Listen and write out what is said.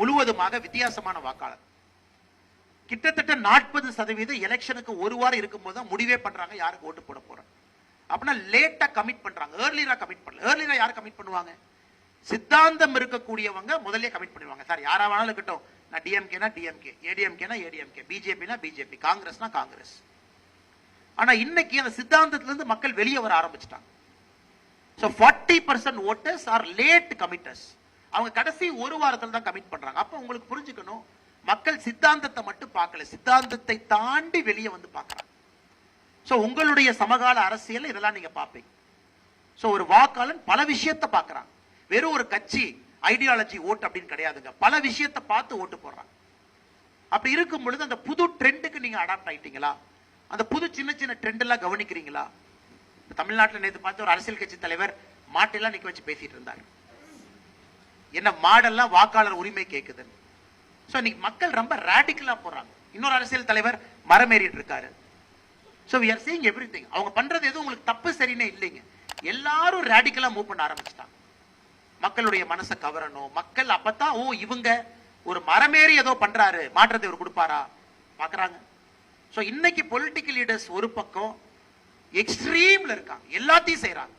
முழுவதுமாக வித்தியாசமான வாக்காளர். கிட்டத்தட்ட நாற்பது சதவீதம் எலெக்ஷனுக்கு ஒரு வாரம் இருக்கும்போது தான் முடிவே பண்றாங்க யாருக்கு ஓட்டு போட போறாங்க அப்படின்னா லேட்டா கமிட் பண்றாங்க. ஏர்லியரா கமிட் பண்ணல. ஏர்லியரா யார் கமிட் பண்ணுவாங்க? சித்தாந்தம் இருக்கக்கூடியவங்க முதல்ல கமிட் பண்ணுவாங்க சார் யாரா வேணாலும் இருக்கட்டும். நான் டிஎம்கேனா டிஎம்கே ஏடிஎம்கேனா ஏடிஎம்கே பிஜேபினா பிஜேபி காங்கிரஸ்னா காங்கிரஸ். ஆனா இன்னைக்கு அந்த சித்தாந்தத்திலிருந்து மக்கள் வெளியே வர ஆரம்பிச்சிட்டாங்க. So forty percent voters are late committers அவங்க கடைசி ஒரு வாரத்தில் தான் கமிட் பண்றாங்க. அப்போ உங்களுக்கு புரிஞ்சுக்கணும் மக்கள் சித்தாந்தத்தை மட்டும் பார்க்கல. சித்தாந்தத்தை தாண்டி வெளியே வந்து பார்க்கறாங்க. ஸோ உங்களுடைய சமகால அரசியல் இதெல்லாம் நீங்க பார்ப்பீங்க. ஸோ ஒரு வாக்காளன் பல விஷயத்தை பார்க்கறான். வெறும் ஒரு கட்சி ஐடியாலஜி ஓட்டு அப்படின்னு கிடையாதுங்க. பல விஷயத்தை பார்த்து ஓட்டு போடுறாங்க அப்படி இருக்கும் பொழுது அந்த புது ட்ரெண்டுக்கு நீங்க அடாப்ட் ஆயிட்டீங்களா? அந்த புது சின்ன சின்ன ட்ரெண்ட் எல்லாம் கவனிக்கிறீங்களா? தமிழ்நாட்டில் நேற்று பார்த்து ஒரு அரசியல் கட்சி தலைவர் மாட்டெல்லாம் நிக்க வச்சு பேசிட்டு இருந்தாங்க என்ன மாடெல்லாம் வாக்காளர் உரிமை கேட்குதுன்னு ஸோ இன்னைக்கு மக்கள் ரொம்ப ரேடிக்கலா போறாங்க. இன்னொரு அரசியல் தலைவர் மரமேறிட்டு இருக்காரு. So we are seeing every அவங்க பண்றது எதுவும் உங்களுக்கு தப்பு சரின்னே இல்லைங்க. எல்லாரும் ரேடிக்கலா மூவ் பண்ண ஆரம்பிச்சிட்டாங்க. மக்களுடைய மனசை கவரணும். மக்கள் அப்பதான் ஓ இவங்க ஒரு மரமேறி ஏதோ பண்றாரு. மாற்றத்தை இவர் கொடுப்பாரா? பாக்குறாங்க. ஸோ இன்னைக்கு பொலிட்டிக்கல் லீடர்ஸ் ஒரு பக்கம் எக்ஸ்ட்ரீம்ல இருக்காங்க. எல்லாத்தையும் செய்யறாங்க